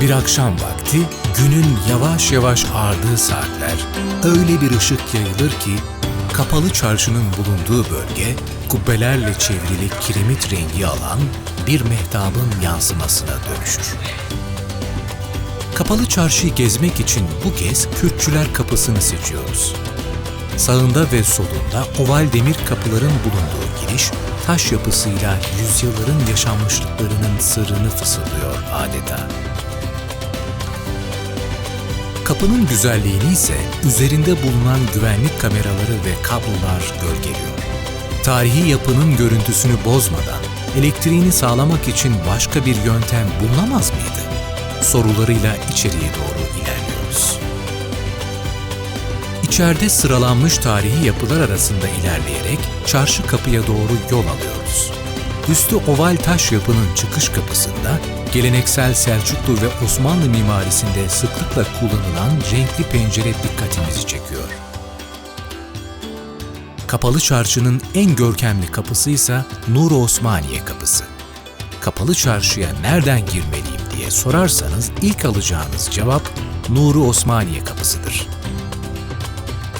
Bir akşam vakti günün yavaş yavaş ağardığı saatler öyle bir ışık yayılır ki kapalı çarşının bulunduğu bölge kubbelerle çevrili kiremit rengi alan bir mehtabın yansımasına dönüşür. Kapalı çarşıyı gezmek için bu kez Kürtçüler kapısını seçiyoruz. Sağında ve solunda oval demir kapıların bulunduğu giriş, taş yapısıyla yüzyılların yaşanmışlıklarının sırrını fısıldıyor adeta. Kapının güzelliğini ise üzerinde bulunan güvenlik kameraları ve kablolar gölgeliyor. Tarihi yapının görüntüsünü bozmadan elektriğini sağlamak için başka bir yöntem bulunamaz mıydı? Sorularıyla içeriye doğru ilerliyoruz. İçeride sıralanmış tarihi yapılar arasında ilerleyerek çarşı kapıya doğru yol alıyoruz. Üstü oval taş yapının çıkış kapısında geleneksel Selçuklu ve Osmanlı mimarisinde sıklıkla kullanılan renkli pencere dikkatimizi çekiyor. Kapalı Çarşı'nın en görkemli kapısı ise Nur Osmaniye Kapısı. Kapalı Çarşı'ya nereden girmeliyim diye sorarsanız ilk alacağınız cevap Nuru Osmaniye Kapısı'dır.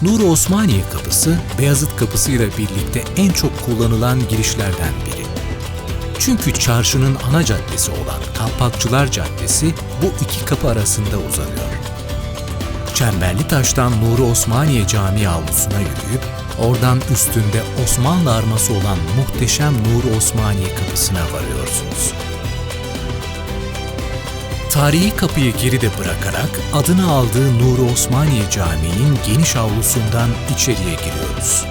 Nuri Osmaniye Kapısı, Beyazıt Kapısı ile birlikte en çok kullanılan girişlerden biri. Çünkü çarşının ana caddesi olan Kalpakçılar Caddesi bu iki kapı arasında uzanıyor. Çemberli Taş'tan Nuri Osmaniye Camii avlusuna yürüyüp oradan üstünde Osmanlı arması olan muhteşem Nuri Osmaniye Kapısı'na varıyorsunuz. Tarihi kapıyı geride bırakarak adını aldığı Nuri Osmaniye Camii'nin geniş avlusundan içeriye giriyoruz.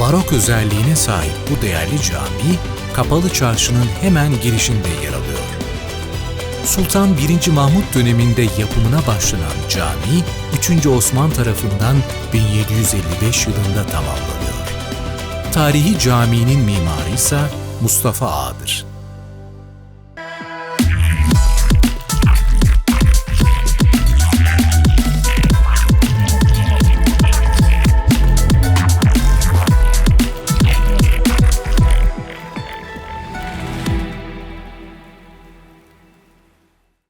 Barok özelliğine sahip bu değerli cami, Kapalı Çarşı'nın hemen girişinde yer alıyor. Sultan 1. Mahmut döneminde yapımına başlanan cami, 3. Osman tarafından 1755 yılında tamamlanıyor. Tarihi caminin mimarı ise Mustafa Ağa'dır.